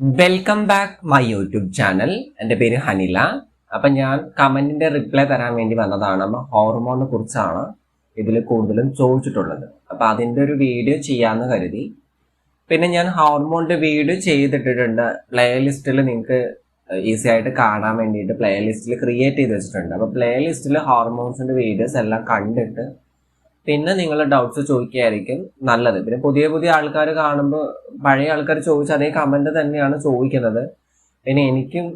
Welcome back my YouTube channel എന്റെ പേര് ഹനില. അപ്പം ഞാൻ കമന്റിന്റെ റിപ്ലൈ തരാൻ വേണ്ടി വന്നതാണ്. അപ്പം ഹോർമോണിനെ കുറിച്ചാണ് ഇതിൽ കൂടുതലും ചോദിച്ചിട്ടുള്ളത്. അപ്പം അതിന്റെ ഒരു വീഡിയോ ചെയ്യാമെന്ന് കരുതി. പിന്നെ ഞാൻ ഹോർമോണിന്റെ വീഡിയോ ചെയ്തിട്ടിട്ടുണ്ട്. പ്ലേലിസ്റ്റിൽ നിങ്ങൾക്ക് ഈസി ആയിട്ട് കാണാൻ വേണ്ടിയിട്ട് പ്ലേലിസ്റ്റിൽ ക്രിയേറ്റ് ചെയ്ത് വെച്ചിട്ടുണ്ട്. അപ്പോൾ പ്ലേലിസ്റ്റിൽ ഹോർമോൺസിന്റെ വീഡിയോസ് എല്ലാം കണ്ടിട്ട് പിന്നെ നിങ്ങൾ ഡൗട്ട്സ് ചോദിക്കുകയായിരിക്കും നല്ലത്. പിന്നെ പുതിയ പുതിയ ആൾക്കാർ കാണുമ്പോൾ പഴയ ആൾക്കാർ ചോദിച്ച അതേ കമന്റ് തന്നെയാണ് ചോദിക്കുന്നത്. പിന്നെ എനിക്കും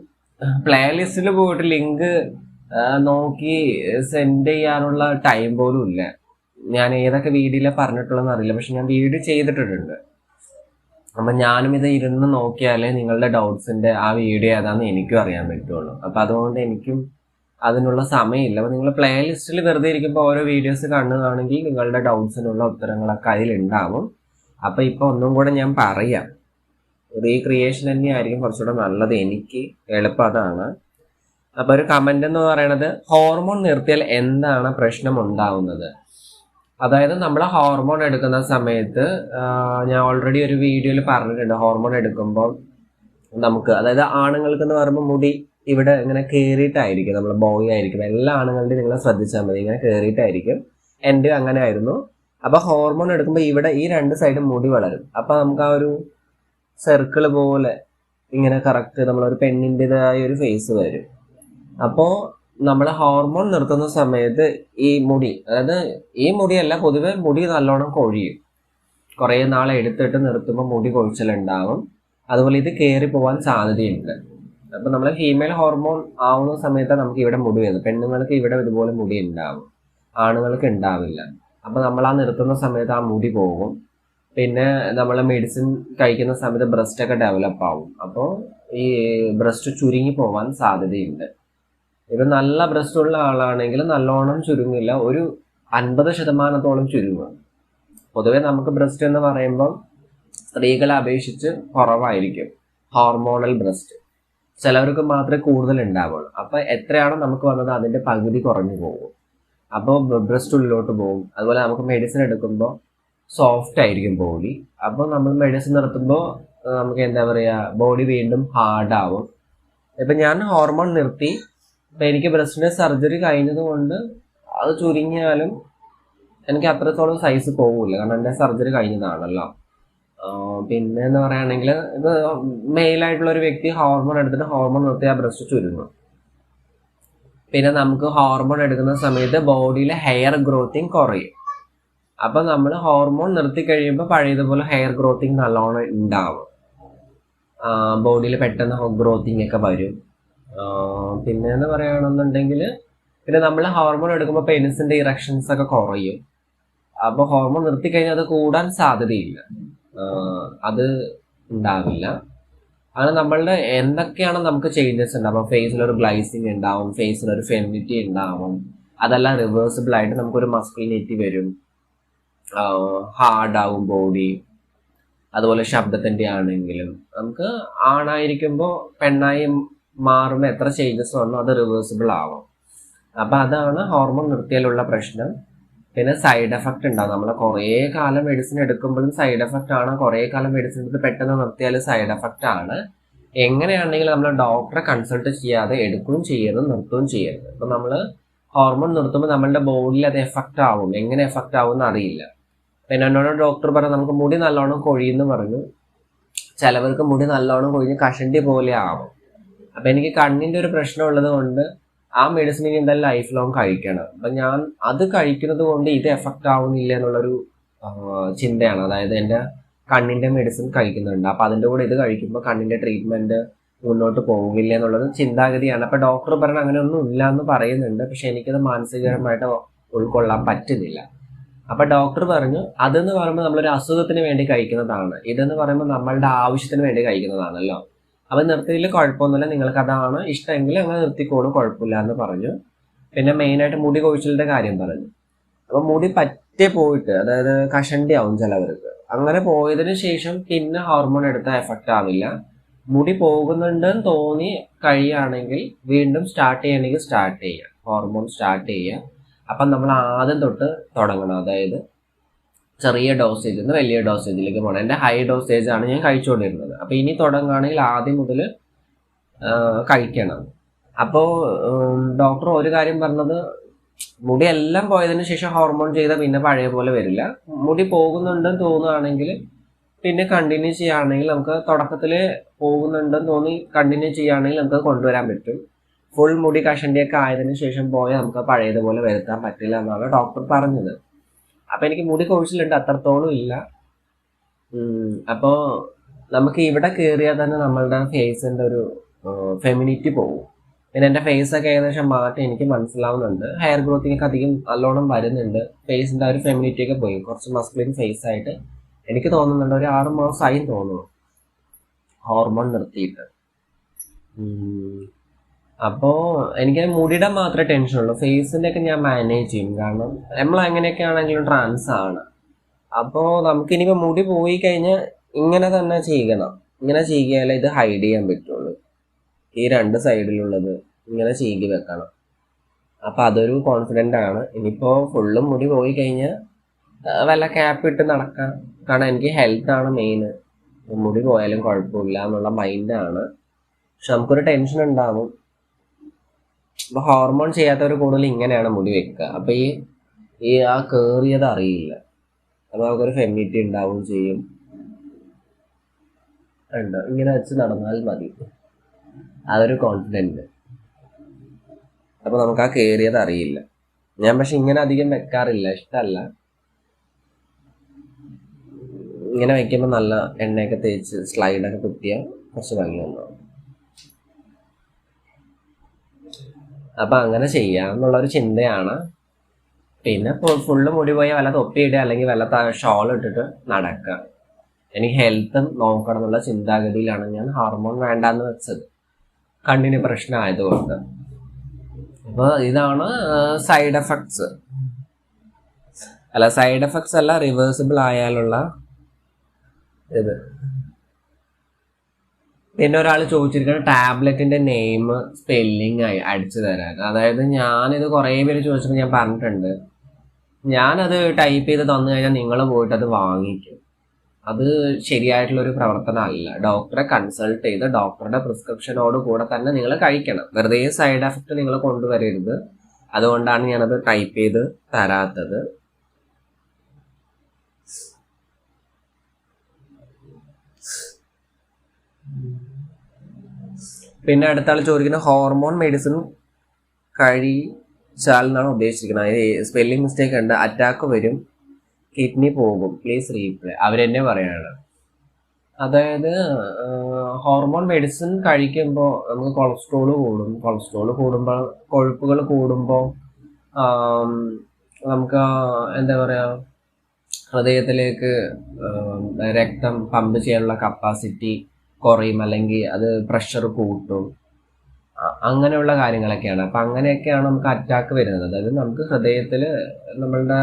പ്ലേ ലിസ്റ്റിൽ പോയിട്ട് ലിങ്ക് നോക്കി സെൻഡ് ചെയ്യാനുള്ള ടൈം പോലും ഇല്ല. ഞാൻ ഏതൊക്കെ വീഡിയോയിലാണ് പറഞ്ഞിട്ടുള്ളതെന്ന് അറിയില്ല. പക്ഷെ ഞാൻ വീഡിയോ ചെയ്തിട്ടുണ്ട് അപ്പം ഞാനും ഇത് ഇരുന്ന് നോക്കിയാലേ നിങ്ങളുടെ ഡൗട്ട്സിന്റെ ആ വീഡിയോ ഏതാണെന്ന് എനിക്കും അറിയാൻ പറ്റുള്ളൂ. അപ്പം അതുകൊണ്ട് എനിക്കും അതിനുള്ള സമയമില്ല. അപ്പോൾ നിങ്ങൾ പ്ലേ ലിസ്റ്റിൽ വെറുതെ ഇരിക്കുമ്പോൾ ഓരോ വീഡിയോസ് കാണുകയാണെങ്കിൽ നിങ്ങളുടെ ഡൗട്ട്സിനുള്ള ഉത്തരങ്ങളൊക്കെ അതിലുണ്ടാവും. അപ്പോൾ ഇപ്പോൾ ഒന്നും കൂടെ ഞാൻ പറയാം. റീക്രിയേഷൻ തന്നെയായിരിക്കും കുറച്ചുകൂടെ നല്ലത്. എനിക്ക് എളുപ്പം അതാണ്. അപ്പോൾ ഒരു കമന്റ് എന്ന് പറയണത് ഹോർമോൺ നിർത്തിയാൽ എന്താണ് പ്രശ്നം ഉണ്ടാവുന്നത്? അതായത് നമ്മൾ ഹോർമോൺ എടുക്കുന്ന സമയത്ത് ഞാൻ ഓൾറെഡി ഒരു വീഡിയോയിൽ പറഞ്ഞിട്ടുണ്ട് ഹോർമോൺ എടുക്കുമ്പോൾ നമുക്ക്. അതായത് ആണുങ്ങൾക്ക് എന്ന് പറയുമ്പോൾ മുടി ഇവിടെ ഇങ്ങനെ കയറിയിട്ടായിരിക്കും നമ്മൾ ബോയ് ആയിരിക്കും. എല്ലാ ആണുങ്ങളുടെയും നിങ്ങൾ ശ്രദ്ധിച്ചാൽ മതി ഇങ്ങനെ കയറിയിട്ടായിരിക്കും എന്റെ അങ്ങനെ ആയിരുന്നു. അപ്പൊ ഹോർമോൺ എടുക്കുമ്പോൾ ഇവിടെ ഈ രണ്ട് സൈഡും മുടി വളരും. അപ്പൊ നമുക്ക് ആ ഒരു സർക്കിൾ പോലെ ഇങ്ങനെ കറക്റ്റ് നമ്മളൊരു പെണ്ണിന്റെതായ ഒരു ഫേസ് വരും. അപ്പോൾ നമ്മൾ ഹോർമോൺ നിർത്തുന്ന സമയത്ത് ഈ മുടി അതായത് ഈ മുടിയല്ല പൊതുവെ മുടി നല്ലോണം കൊഴിയും. കുറേ നാളെ എടുത്തിട്ട് നിർത്തുമ്പോൾ മുടി കൊഴിച്ചിലുണ്ടാവും. അതുപോലെ ഇത് കയറി പോവാൻ സാധ്യതയുണ്ട്. അപ്പൊ നമ്മൾ ഫീമെയിൽ ഹോർമോൺ ആവുന്ന സമയത്ത് നമുക്ക് ഇവിടെ മുടി വരുന്നത്. പെണ്ണുങ്ങൾക്ക് ഇവിടെ ഇതുപോലെ മുടി ഉണ്ടാവും ആണുങ്ങൾക്ക് ഉണ്ടാവില്ല അപ്പൊ നമ്മൾ ആ നിർത്തുന്ന സമയത്ത് ആ മുടി പോകും. പിന്നെ നമ്മൾ മെഡിസിൻ കഴിക്കുന്ന സമയത്ത് ബ്രസ്റ്റ് ഒക്കെ ഡെവലപ്പ് ആവും. അപ്പോൾ ഈ ബ്രസ്റ്റ് ചുരുങ്ങി പോവാൻ സാധ്യതയുണ്ട്. ഇപ്പൊ നല്ല ബ്രസ്റ്റ് ഉള്ള ആളാണെങ്കിൽ നല്ലോണം ചുരുങ്ങില്ല. ഒരു അൻപത് ശതമാനത്തോളം ചുരുങ്ങും. പൊതുവെ നമുക്ക് ബ്രസ്റ്റ് എന്ന് പറയുമ്പോൾ സ്ത്രീകളെ അപേക്ഷിച്ച് കുറവായിരിക്കും. ഹോർമോണൽ ബ്രസ്റ്റ് ചിലവർക്ക് മാത്രമേ കൂടുതൽ ഉണ്ടാവുള്ളൂ അപ്പൊ എത്രയാണോ നമുക്ക് വന്നത് അതിന്റെ പകുതി കുറഞ്ഞു പോകും. അപ്പോൾ ബ്രസ്റ്റ് ഉള്ളിലോട്ട് പോകും. അതുപോലെ നമുക്ക് മെഡിസിൻ എടുക്കുമ്പോൾ സോഫ്റ്റ് ആയിരിക്കും ബോഡി അപ്പോൾ നമ്മൾ മെഡിസിൻ നിർത്തുമ്പോൾ നമുക്ക് എന്താ പറയുക ബോഡി വീണ്ടും ഹാർഡാവും ഇപ്പം ഞാൻ ഹോർമോൺ നിർത്തി. ഇപ്പം എനിക്ക് ബ്രസ്റ്റിന്റെ സർജറി കഴിഞ്ഞത് കൊണ്ട് അത് ചുരുങ്ങിയാലും എനിക്ക് അത്രത്തോളം സൈസ് പോകില്ല കാരണം എന്റെ സർജറി കഴിഞ്ഞതാണല്ലോ. പിന്നെ എന്ന് പറയുകയാണെങ്കിൽ ഇത് മെയിലായിട്ടുള്ള ഒരു വ്യക്തി ഹോർമോൺ എടുത്തിട്ട് ഹോർമോൺ നിർത്തി ആ ബ്രസ്റ്റ് ചുരുങ്ങും. പിന്നെ നമുക്ക് ഹോർമോൺ എടുക്കുന്ന സമയത്ത് ബോഡിയിലെ ഹെയർ ഗ്രോത്തിങ് കുറയും. അപ്പൊ നമ്മൾ ഹോർമോൺ നിർത്തി കഴിയുമ്പോൾ പഴയതുപോലെ ഹെയർ ഗ്രോത്തിങ് നല്ലോണം ഉണ്ടാവും ബോഡിയിൽ പെട്ടെന്ന് ഗ്രോത്തിങ് ഒക്കെ വരും. പിന്നെ എന്ന് പറയുകയാണെന്നുണ്ടെങ്കിൽ പിന്നെ നമ്മൾ ഹോർമോൺ എടുക്കുമ്പോൾ പെനിസിന്റെ ഇറക്ഷൻസ് ഒക്കെ കുറയും. അപ്പോൾ ഹോർമോൺ നിർത്തി കഴിഞ്ഞാൽ അത് കൂടാൻ സാധ്യതയില്ല. അത് ഉണ്ടാവില്ല. അങ്ങനെ നമ്മളുടെ എന്തൊക്കെയാണ് നമുക്ക് ചേഞ്ചസ് ഉണ്ടാവും ഫേസിൽ ഒരു ഗ്ലൈസിങ് ഉണ്ടാവും ഫേസിൽ ഒരു ഫെമിനിറ്റി ഉണ്ടാവും. അതെല്ലാം റിവേഴ്സിബിൾ ആയിട്ട് നമുക്കൊരു മസ്കുലിനിറ്റി വരും. ഹാർഡ് ആവും ബോഡി അതുപോലെ ശബ്ദത്തിന്റെ ആണെങ്കിലും. നമുക്ക് ആണായിരിക്കുമ്പോൾ പെണ്ണായി മാറുമ്പോൾ എത്ര ചേഞ്ചസ് വന്നോ അത് റിവേഴ്സിബിൾ ആവും. അപ്പൊ അതാണ് ഹോർമോൺ നിർത്തിയാലുള്ള പ്രശ്നം. പിന്നെ സൈഡ് എഫക്റ്റ് ഉണ്ടാവും. നമ്മൾ കുറേ കാലം മെഡിസിൻ എടുക്കുമ്പോഴും സൈഡ് എഫക്റ്റ് ആണ്. കുറേ കാലം മെഡിസിൻ എടുത്ത് പെട്ടെന്ന് നിർത്തിയാൽ സൈഡ് എഫക്റ്റ് ആണ്. എങ്ങനെയാണെങ്കിൽ നമ്മൾ ഡോക്ടറെ കൺസൾട്ട് ചെയ്യാതെ എടുക്കുകയും ചെയ്യരുത് നിർത്തുകയും ചെയ്യരുത്. ഇപ്പം നമ്മൾ ഹോർമോൺ നിർത്തുമ്പോൾ നമ്മളുടെ ബോഡിയിൽ അത് എഫക്റ്റ് ആവും. എങ്ങനെ എഫക്റ്റ് ആവും എന്ന് അറിയില്ല പിന്നെ എന്നോട് ഡോക്ടർ പറഞ്ഞു നമുക്ക് മുടി നല്ലോണം കൊഴിയെന്ന് പറഞ്ഞു. ചിലവർക്ക് മുടി നല്ലോണം കൊഴിഞ്ഞ് കഷണ്ടി പോലെ ആവും. അപ്പൊ എനിക്ക് കണ്ണിന്റെ ഒരു പ്രശ്നം ഉള്ളത് കൊണ്ട് ആ മെഡിസിൻ ഇനി എന്തായാലും ലൈഫ് ലോങ് കഴിക്കണം. അപ്പൊ ഞാൻ അത് കഴിക്കുന്നത് കൊണ്ട് ഇത് എഫക്റ്റ് ആവുന്നില്ല എന്നുള്ളൊരു ചിന്തയാണ്. അതായത് എന്റെ കണ്ണിന്റെ മെഡിസിൻ കഴിക്കുന്നുണ്ട്. അപ്പൊ അതിന്റെ കൂടെ ഇത് കഴിക്കുമ്പോൾ കണ്ണിന്റെ ട്രീറ്റ്മെന്റ് മുന്നോട്ട് പോകില്ല എന്നുള്ളത് ചിന്താഗതിയാണ്. അപ്പൊ ഡോക്ടർ പറഞ്ഞ അങ്ങനെ ഒന്നും ഇല്ല എന്ന് പറയുന്നുണ്ട്. പക്ഷെ എനിക്കത് മാനസികപരമായിട്ട് ഉൾക്കൊള്ളാൻ പറ്റുന്നില്ല. അപ്പൊ ഡോക്ടർ പറഞ്ഞു അതെന്ന് പറയുമ്പോൾ നമ്മളൊരു അസുഖത്തിന് വേണ്ടി കഴിക്കുന്നതാണ്. ഇതെന്ന് പറയുമ്പോൾ നമ്മളുടെ ആവശ്യത്തിന് വേണ്ടി കഴിക്കുന്നതാണല്ലോ. അപ്പൊ നിർത്തിയതിൽ കുഴപ്പമൊന്നുമില്ല. നിങ്ങൾക്ക് അതാണ് ഇഷ്ടമെങ്കിൽ അങ്ങനെ നിർത്തിക്കോളും കുഴപ്പമില്ല എന്ന് പറഞ്ഞു. പിന്നെ മെയിനായിട്ട് മുടി കൊഴിച്ചിലിന്റെ കാര്യം പറഞ്ഞു. അപ്പം മുടി പറ്റേ പോയിട്ട് അതായത് കഷണ്ടി ആവും ചിലവർക്ക്. അങ്ങനെ പോയതിന് ശേഷം പിന്നെ ഹോർമോൺ എടുത്താൽ എഫക്റ്റ് ആവില്ല. മുടി പോകുന്നുണ്ടെന്ന് തോന്നി കഴിയുകയാണെങ്കിൽ വീണ്ടും സ്റ്റാർട്ട് ചെയ്യണമെങ്കിൽ സ്റ്റാർട്ട് ചെയ്യുക. ഹോർമോൺ സ്റ്റാർട്ട് ചെയ്യുക. അപ്പം നമ്മൾ ആദ്യം തൊട്ട് തുടങ്ങണം. അതായത് ചെറിയ ഡോസേജ് നിന്ന് വലിയ ഡോസേജിലേക്ക് പോകണം എന്റെ ഹൈ ഡോസേജ് ആണ് ഞാൻ കഴിച്ചുകൊണ്ടിരുന്നത്. അപ്പോൾ ഇനി തുടങ്ങുകയാണെങ്കിൽ ആദ്യം മുതൽ കഴിക്കണം. അപ്പോൾ ഡോക്ടർ ഒരു കാര്യം പറഞ്ഞത് മുടി എല്ലാം പോയതിന് ശേഷം ഹോർമോൺ ചെയ്താൽ പിന്നെ പഴയ പോലെ വരില്ല. മുടി പോകുന്നുണ്ടെന്ന് തോന്നുകയാണെങ്കിൽ പിന്നെ കണ്ടിന്യൂ ചെയ്യുകയാണെങ്കിൽ നമുക്ക് തുടക്കത്തിൽ പോകുന്നുണ്ടെന്ന് തോന്നി കണ്ടിന്യൂ ചെയ്യുകയാണെങ്കിൽ നമുക്ക് കൊണ്ടുവരാൻ പറ്റും. ഫുൾ മുടി കഷണ്ടിയൊക്കെ ആയതിനു ശേഷം പോയാൽ നമുക്ക് പഴയതുപോലെ വരുത്താൻ പറ്റില്ല എന്നാണ് ഡോക്ടർ പറഞ്ഞത്. അപ്പം എനിക്ക് മുടി കൊഴിച്ചിലുണ്ട് അത്രത്തോളം ഇല്ല. അപ്പോൾ നമുക്ക് ഇവിടെ കയറിയാൽ തന്നെ നമ്മളുടെ ഫേസിന്റെ ഒരു ഫെമിനിറ്റി പോകും. പിന്നെ എന്റെ ഫേസൊക്കെ ഏകദേശം മാറ്റം എനിക്ക് മനസ്സിലാവുന്നുണ്ട്. ഹെയർ ഗ്രോത്തിങ് ഒക്കെ അധികം നല്ലോണം വരുന്നുണ്ട്. ഫേസിന്റെ ആ ഒരു ഫെമിനിറ്റി ഒക്കെ പോയി. കുറച്ച് മസ്കുലിൻ ഫേസ് ആയിട്ട് എനിക്ക് തോന്നുന്നുണ്ട്. ഒരു ആറ് മാസമായി തോന്നുന്നു. ഹോർമോൺ നിർത്തിയിട്ട്. അപ്പോൾ എനിക്ക് മുടിയുടെ മാത്രമേ ടെൻഷൻ ഉള്ളൂ. ഫേസിന്റെ ഒക്കെ ഞാൻ മാനേജ് ചെയ്യും. കാരണം നമ്മൾ എങ്ങനെയൊക്കെ ആണെങ്കിലും ട്രാൻസ് ആണ്. അപ്പോൾ നമുക്ക് മുടി പോയി കഴിഞ്ഞാൽ ഇങ്ങനെ തന്നെ ചെയ്യണം. ഇങ്ങനെ ചെയ്യാലേ ഇത് ഹൈഡ് ചെയ്യാൻ പറ്റുള്ളൂ. ഈ രണ്ട് സൈഡിലുള്ളത് ഇങ്ങനെ ചെയ്തി വെക്കണം. അപ്പോൾ അതൊരു കോൺഫിഡന്റ് ആണ്. ഇനിയിപ്പോൾ ഫുള്ളും മുടി പോയി കഴിഞ്ഞാൽ വല്ല ക്യാപ്പ് ഇട്ട് നടക്കാം. കാരണം എനിക്ക് ഹെൽത്ത് ആണ് മെയിൻ മുടി പോയാലും കുഴപ്പമില്ല എന്നുള്ള മൈൻഡാണ് പക്ഷെ നമുക്കൊരു ടെൻഷൻ ഉണ്ടാവും. അപ്പോൾ ഹോർമോൺ ചെയ്യാത്തവർ കൂടുതൽ ഇങ്ങനെയാണ് മുടി വെക്കുക. അപ്പോൾ ഈ ഈ ആ കേറിയത് അറിയില്ല. അപ്പോൾ നമുക്കൊരു ഫെമിനിറ്റി ഉണ്ടാവുകയും ചെയ്യും. ഉണ്ടോ ഇങ്ങനെ വെച്ച് നടന്നാൽ മതി. അതൊരു കോൺഫിഡന്റ് അപ്പോൾ നമുക്ക് ആ കയറിയത് അറിയില്ല. ഞാൻ പക്ഷെ ഇങ്ങനെ അധികം വെക്കാറില്ല. ഇഷ്ടമല്ല ഇങ്ങനെ വെക്കുമ്പോൾ നല്ല എണ്ണയൊക്കെ തേച്ച് സ്ലൈഡൊക്കെ കുത്തിയാൽ കുറച്ച് ഭംഗി ഉണ്ടാവും അപ്പം അങ്ങനെ ചെയ്യാം ചെയ്യാമെന്നുള്ളൊരു ചിന്തയാണ്. പിന്നെ ഫുള്ള് മുടി പോയി വല്ല തൊപ്പിയിടുക അല്ലെങ്കിൽ വല്ല ഷോൾ ഇട്ടിട്ട് നടക്കുക. എനിക്ക് ഹെൽത്തും നോക്കണം എന്നുള്ള ചിന്താഗതിയിലാണ് ഞാൻ ഹോർമോൺ വേണ്ടാന്ന് വെച്ചത്. കണ്ണിന് പ്രശ്നമായതുകൊണ്ട്. അപ്പോൾ ഇതാണ് സൈഡ് എഫക്ട്സ് അല്ല സൈഡ് എഫക്ട്സ് അല്ല റിവേഴ്സിബിൾ ആയാലുള്ള ഇത്. പിന്നെ ഒരാൾ ചോദിച്ചിരിക്കുന്ന ടാബ്ലറ്റിന്റെ നെയിം സ്പെല്ലിംഗ് ആയി അടിച്ചു തരാൻ. അതായത് ഞാനിത് കുറേ പേര് ചോദിച്ചപ്പോൾ ഞാൻ പറഞ്ഞിട്ടുണ്ട്. ഞാനത് ടൈപ്പ് ചെയ്ത് തന്നു കഴിഞ്ഞാൽ നിങ്ങൾ പോയിട്ട് അത് വാങ്ങിക്കും. അത് ശരിയായിട്ടുള്ള ഒരു പ്രവർത്തനമല്ല ഡോക്ടറെ കൺസൾട്ട് ചെയ്ത് ഡോക്ടറുടെ പ്രിസ്ക്രിപ്ഷനോട് കൂടെ തന്നെ നിങ്ങൾ കഴിക്കണം. വെറുതെ സൈഡ് എഫക്ട് നിങ്ങൾ കൊണ്ടുവരരുത്. അതുകൊണ്ടാണ് ഞാനത് ടൈപ്പ് ചെയ്ത് തരാത്തത്. പിന്നെ അടുത്ത ആൾ ചോദിക്കുന്ന ഹോർമോൺ മെഡിസിൻ കഴിച്ചാൽ എന്നാണ് ഉദ്ദേശിക്കുന്നത്. സ്പെല്ലിംഗ് മിസ്റ്റേക്ക് ഉണ്ട് അറ്റാക്ക് വരും കിഡ്നി പോകും പ്ലീസ് റീപ്ലേ അവരെന്നെ പറയാണ് അതായത് ഹോർമോൺ മെഡിസിൻ കഴിക്കുമ്പോൾ നമുക്ക് കൊളസ്ട്രോൾ കൂടും. കൊളസ്ട്രോൾ കൂടുമ്പോൾ കൊഴുപ്പുകൾ കൂടുമ്പോൾ നമുക്ക് എന്താ പറയുക ഹൃദയത്തിലേക്ക് രക്തം പമ്പ് ചെയ്യാനുള്ള കപ്പാസിറ്റി കുറയും അല്ലെങ്കിൽ അത് പ്രഷർ കൂട്ടും. അങ്ങനെയുള്ള കാര്യങ്ങളൊക്കെയാണ്. അപ്പം അങ്ങനെയൊക്കെയാണ് നമുക്ക് അറ്റാക്ക് വരുന്നത്. അതായത് നമുക്ക് ഹൃദയത്തിൽ നമ്മളുടെ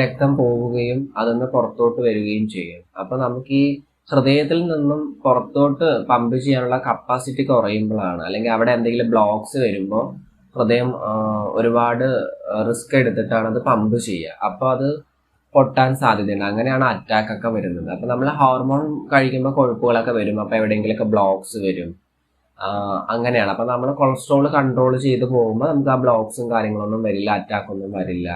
രക്തം പോവുകയും അതൊന്ന് പുറത്തോട്ട് വരികയും ചെയ്യും. അപ്പം നമുക്ക് ഈ ഹൃദയത്തിൽ നിന്നും പുറത്തോട്ട് പമ്പ് ചെയ്യാനുള്ള കപ്പാസിറ്റി കുറയുമ്പോഴാണ് അല്ലെങ്കിൽ അവിടെ എന്തെങ്കിലും ബ്ലോക്സ് വരുമ്പോൾ ഹൃദയം ഒരുപാട് റിസ്ക് എടുത്തിട്ടാണ് അത് പമ്പ് ചെയ്യുക. അപ്പോൾ അത് പൊട്ടാൻ സാധ്യതയുണ്ട്. അങ്ങനെയാണ് അറ്റാക്ക് ഒക്കെ വരുന്നത്. അപ്പം നമ്മൾ ഹോർമോൺ കഴിക്കുമ്പോൾ കൊഴുപ്പുകളൊക്കെ വരും. അപ്പോൾ എവിടെയെങ്കിലുമൊക്കെ ബ്ലോക്സ് വരും. അങ്ങനെയാണ്. അപ്പം നമ്മൾ കൊളസ്ട്രോൾ കൺട്രോൾ ചെയ്ത് പോകുമ്പോൾ നമുക്ക് ആ ബ്ലോക്സും കാര്യങ്ങളൊന്നും വരില്ല അറ്റാക്ക് ഒന്നും വരില്ല.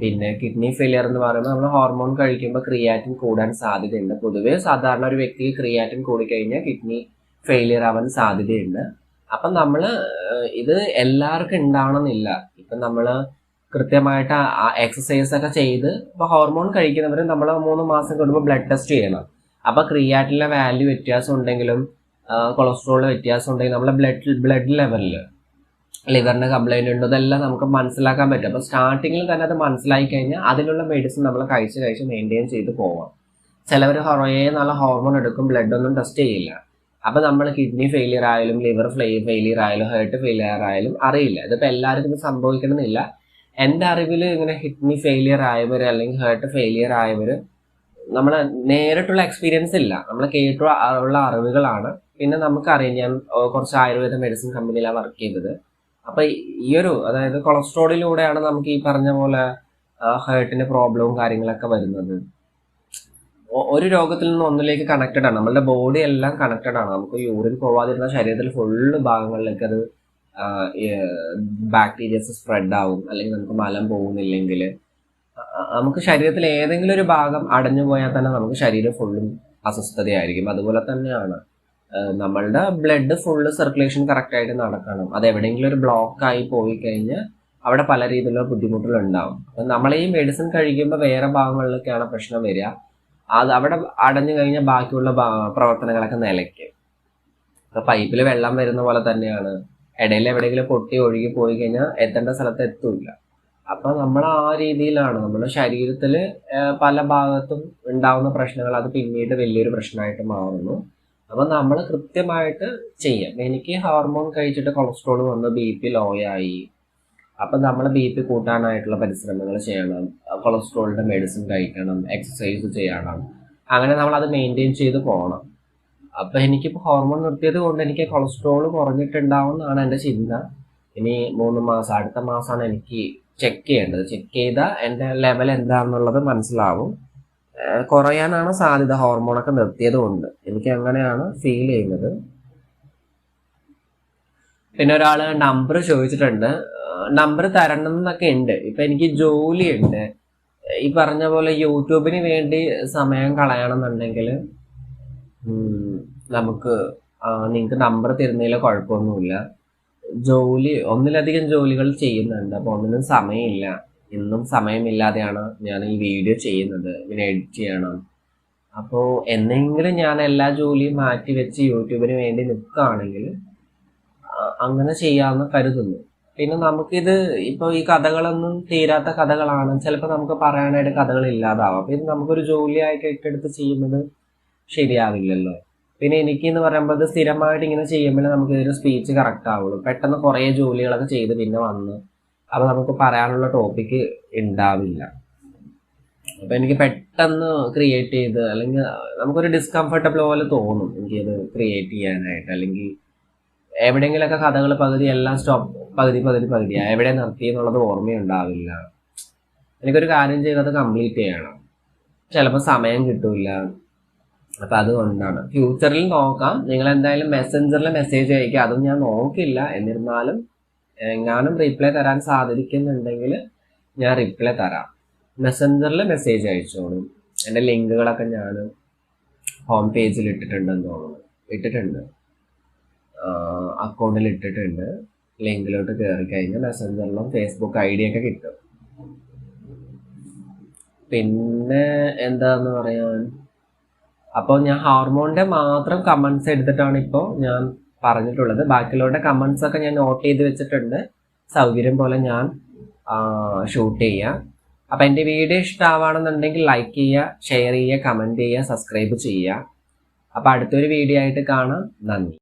പിന്നെ കിഡ്നി ഫെയിലിയർ എന്ന് പറയുമ്പോൾ നമ്മൾ ഹോർമോൺ കഴിക്കുമ്പോൾ ക്രിയാറ്റിൻ കൂടാൻ സാധ്യതയുണ്ട്. പൊതുവേ സാധാരണ ഒരു വ്യക്തിക്ക് ക്രിയാറ്റിൻ കൂടിക്കഴിഞ്ഞാൽ കിഡ്നി ഫെയിലിയർ ആവാൻ സാധ്യതയുണ്ട്. അപ്പം നമ്മൾ ഇത് എല്ലാവർക്കും ഉണ്ടാവണമെന്നില്ല. ഇപ്പം നമ്മൾ കൃത്യമായിട്ട് എക്സസൈസ് ഒക്കെ ചെയ്ത് ഇപ്പോൾ ഹോർമോൺ കഴിക്കുന്നവർ നമ്മൾ മൂന്ന് മാസം കൂടുമ്പോൾ ബ്ലഡ് ടെസ്റ്റ് ചെയ്യണം. അപ്പോൾ ക്രിയാറ്റിലെ വാല്യൂ വ്യത്യാസം ഉണ്ടെങ്കിലും കൊളസ്ട്രോളിൽ വ്യത്യാസം ഉണ്ടെങ്കിലും നമ്മളെ ബ്ലഡ് ബ്ലഡ് ലെവലിൽ ലിവറിന് കംപ്ലൈന്റ് ഉണ്ടോ ഇതെല്ലാം നമുക്ക് മനസ്സിലാക്കാൻ പറ്റും. അപ്പോൾ സ്റ്റാർട്ടിങ്ങിൽ തന്നെ അത് മനസ്സിലാക്കി കഴിഞ്ഞാൽ അതിനുള്ള മെഡിസിൻ നമ്മൾ കഴിച്ച് കഴിച്ച് മെയിന്റെയിൻ ചെയ്ത് പോവാം. ചിലവർ കുറേ നല്ല ഹോർമോൺ എടുക്കും ബ്ലഡ് ഒന്നും ടെസ്റ്റ് ചെയ്യില്ല. അപ്പോൾ നമ്മൾ കിഡ്നി ഫെയിലിയർ ആയാലും ലിവർ ഫെയിലിയർ ആയാലും ഹേർട്ട് ഫെയിലിയർ ആയാലും അറിയില്ല. ഇതിപ്പോൾ എല്ലാവർക്കും സംഭവിക്കണമെന്നില്ല. എന്റെ അറിവിൽ ഇങ്ങനെ കിഡ്നി ഫെയിലിയർ ആയവർ അല്ലെങ്കിൽ ഹേർട്ട് ഫെയിലിയർ ആയവർ നമ്മൾ നേരിട്ടുള്ള എക്സ്പീരിയൻസ് ഇല്ല. നമ്മൾ കേട്ടുള്ള അറിവുകളാണ്. പിന്നെ നമുക്കറിയാം ഞാൻ കുറച്ച് ആയുർവേദ മെഡിസിൻ കമ്പനിയിലാണ് വർക്ക് ചെയ്തത്. അപ്പൊ ഈ ഒരു അതായത് കൊളസ്ട്രോളിലൂടെയാണ് നമുക്ക് ഈ പറഞ്ഞ പോലെ ഹേർട്ടിന്റെ പ്രോബ്ലവും കാര്യങ്ങളൊക്കെ വരുന്നത്. ഒരു രോഗത്തിൽ നിന്ന് ഒന്നിലേക്ക് കണക്റ്റഡ് ആണ്. നമ്മളുടെ ബോഡി എല്ലാം കണക്റ്റഡ് ആണ്. നമുക്ക് യൂറിൻ പോവാതിരുന്ന ശരീരത്തിൽ ഫുള്ള് ഭാഗങ്ങളിലേക്ക് അത് ബാക്ടീരിയസ് സ്പ്രെഡ് ആവും അല്ലെങ്കിൽ നമുക്ക് മലം പോകുന്നില്ലെങ്കിൽ നമുക്ക് ശരീരത്തിൽ ഏതെങ്കിലും ഒരു ഭാഗം അടഞ്ഞു പോയാൽ തന്നെ നമുക്ക് ശരീരം ഫുള്ളും അസ്വസ്ഥതയായിരിക്കും. അതുപോലെ തന്നെയാണ് നമ്മളുടെ ബ്ലഡ് ഫുള്ള് സർക്കുലേഷൻ കറക്റ്റായിട്ട് നടക്കണം. അത് എവിടെയെങ്കിലും ഒരു ബ്ലോക്ക് ആയി പോയി കഴിഞ്ഞാൽ അവിടെ പല രീതിയിലുള്ള ബുദ്ധിമുട്ടുകൾ ഉണ്ടാവും. അപ്പം നമ്മൾ ഈ മെഡിസിൻ കഴിക്കുമ്പോൾ വേറെ ഭാഗങ്ങളിലൊക്കെയാണ് പ്രശ്നം വരിക. അത് അവിടെ അടഞ്ഞു കഴിഞ്ഞാൽ ബാക്കിയുള്ള പ്രവർത്തനങ്ങളൊക്കെ നിലയ്ക്കും. പൈപ്പിൽ വെള്ളം വരുന്ന പോലെ തന്നെയാണ്. ഇടയിൽ എവിടെയെങ്കിലും പൊട്ടി ഒഴുകി പോയി കഴിഞ്ഞാൽ എത്തേണ്ട സ്ഥലത്ത് എത്തൂല അപ്പൊ നമ്മൾ ആ രീതിയിലാണ് നമ്മുടെ ശരീരത്തിൽ പല ഭാഗത്തും ഉണ്ടാവുന്ന പ്രശ്നങ്ങൾ അത് പിന്നീട് വലിയൊരു പ്രശ്നമായിട്ട് മാറുന്നു. അപ്പൊ നമ്മൾ കൃത്യമായിട്ട് ചെയ്യാം. എനിക്ക് ഹോർമോൺ കഴിച്ചിട്ട് കൊളസ്ട്രോൾ വന്ന് ബി പി ലോ ആയി. അപ്പൊ നമ്മൾ ബി പി കൂട്ടാനായിട്ടുള്ള പരിശ്രമങ്ങൾ ചെയ്യണം. കൊളസ്ട്രോളിന്റെ മെഡിസിൻ കഴിക്കണം എക്സസൈസ് ചെയ്യണം. അങ്ങനെ നമ്മൾ അത് മെയിന്റെയിൻ ചെയ്ത് പോകണം അപ്പൊ എനിക്കിപ്പോൾ ഹോർമോൺ നിർത്തിയത് കൊണ്ട് എനിക്ക് കൊളസ്ട്രോൾ കുറഞ്ഞിട്ടുണ്ടാവും എന്നാണ് എന്റെ ചിന്ത. ഇനി മൂന്ന് മാസം അടുത്ത മാസമാണ് എനിക്ക് ചെക്ക് ചെയ്യേണ്ടത്. ചെക്ക് ചെയ്താൽ എന്റെ ലെവൽ എന്താണെന്നുള്ളത് മനസ്സിലാവും. കുറയാനാണ് സാധ്യത ഹോർമോണൊക്കെ നിർത്തിയത് കൊണ്ട്. എനിക്ക് അങ്ങനെയാണ് ഫീൽ ചെയ്യുന്നത്. പിന്നെ ഒരാൾ നമ്പർ ചോദിച്ചിട്ടുണ്ട്. നമ്പർ തരണം എന്നൊക്കെ ഉണ്ട്. ഇപ്പൊ എനിക്ക് ജോലിയുണ്ട്. ഈ പറഞ്ഞ പോലെ യൂട്യൂബിന് വേണ്ടി സമയം കളയണമെന്നുണ്ടെങ്കിൽ നമുക്ക് നിങ്ങൾക്ക് നമ്പർ തരുന്നതിൽ കുഴപ്പമൊന്നുമില്ല. ജോലി ഒന്നിലധികം ജോലികൾ ചെയ്യുന്നുണ്ട്. അപ്പോൾ ഒന്നിനും സമയമില്ല. ഇന്നും സമയമില്ലാതെയാണ് ഞാൻ ഈ വീഡിയോ ചെയ്യുന്നത്. ഇങ്ങനെ എഡിറ്റ് ചെയ്യണം. അപ്പോൾ എന്നെങ്കിലും ഞാൻ എല്ലാ ജോലിയും മാറ്റി വെച്ച് യൂട്യൂബിന് വേണ്ടി നിൽക്കുകയാണെങ്കിൽ അങ്ങനെ ചെയ്യാമെന്ന് കരുതുന്നു. പിന്നെ നമുക്കിത് ഇപ്പോൾ ഈ കഥകളൊന്നും തീരാത്ത കഥകളാണ്. ചിലപ്പോൾ നമുക്ക് പറയാനായിട്ട് കഥകൾ ഇല്ലാതാവാം. ഇത് നമുക്കൊരു ജോലിയായിട്ട് ഏറ്റെടുത്ത് ചെയ്യുന്നത് ശരിയാവില്ലല്ലോ. പിന്നെ എനിക്ക് എന്ന് പറയുമ്പോൾ സ്ഥിരമായിട്ട് ഇങ്ങനെ ചെയ്യുമ്പോഴേ നമുക്ക് ഇതിന് സ്പീച്ച് കറക്റ്റ് ആവുള്ളൂ. പെട്ടെന്ന് കുറേ ജോലികളൊക്കെ ചെയ്ത് പിന്നെ വന്ന് അപ്പോൾ നമുക്ക് പറയാനുള്ള ടോപ്പിക്ക് ഉണ്ടാവില്ല അപ്പോൾ എനിക്ക് പെട്ടെന്ന് ക്രിയേറ്റ് ചെയ്ത് അല്ലെങ്കിൽ നമുക്കൊരു ഡിസ്കംഫർട്ടബിൾ പോലെ തോന്നും എനിക്കത് ക്രിയേറ്റ് ചെയ്യാനായിട്ട്. അല്ലെങ്കിൽ എവിടെയെങ്കിലൊക്കെ കഥകൾ പകുതി എല്ലാം സ്റ്റോപ്പ് പകുതി പകുതി പകുതിയാണ് എവിടെ നിർത്തി എന്നുള്ളത് ഓർമ്മയുണ്ടാവില്ല. എനിക്കൊരു കാര്യം ചെയ്തത് കംപ്ലീറ്റ് ചെയ്യണം. ചിലപ്പോൾ സമയം കിട്ടൂല. അപ്പൊ അതുകൊണ്ടാണ്. ഫ്യൂച്ചറിൽ നോക്കാം. നിങ്ങൾ എന്തായാലും മെസ്സഞ്ചറിൽ മെസ്സേജ് അയക്കുക. അതും ഞാൻ നോക്കില്ല. എന്നിരുന്നാലും എങ്ങാനും റിപ്ലൈ തരാൻ സാധിക്കുന്നുണ്ടെങ്കിൽ ഞാൻ റിപ്ലൈ തരാം. മെസ്സഞ്ചറിൽ മെസ്സേജ് അയച്ചോളൂ. എന്റെ ലിങ്കുകളൊക്കെ ഞാൻ ഹോം പേജിൽ ഇട്ടിട്ടുണ്ടെന്ന് തോന്നുന്നു. ഇട്ടിട്ടുണ്ട്. അക്കൗണ്ടിൽ ഇട്ടിട്ടുണ്ട്. ലിങ്കിലോട്ട് കയറി കഴിഞ്ഞാൽ മെസ്സഞ്ചറിലും ഫേസ്ബുക്ക് ഐ ഡി ഒക്കെ കിട്ടും. പിന്നെ എന്താന്ന് പറയാൻ? അപ്പോൾ ഞാൻ ഹോർമോണിന്റെ മാത്രം കമൻസ് എടുത്തിട്ടാണ് ഇപ്പോൾ ഞാൻ പറഞ്ഞിട്ടുള്ളത്. ബാക്കിയുള്ളവരുടെ കമൻസ് ഒക്കെ ഞാൻ നോട്ട് ചെയ്ത് വെച്ചിട്ടുണ്ട്. സൗകര്യം പോലെ ഞാൻ ഷൂട്ട് ചെയ്യാം. അപ്പം എന്റെ വീഡിയോ ഇഷ്ടമാവണമെന്നുണ്ടെങ്കിൽ ലൈക്ക് ചെയ്യുക ഷെയർ ചെയ്യുക കമന്റ് ചെയ്യുക സബ്സ്ക്രൈബ് ചെയ്യുക. അപ്പോൾ അടുത്തൊരു വീഡിയോ ആയിട്ട് കാണാം. നന്ദി.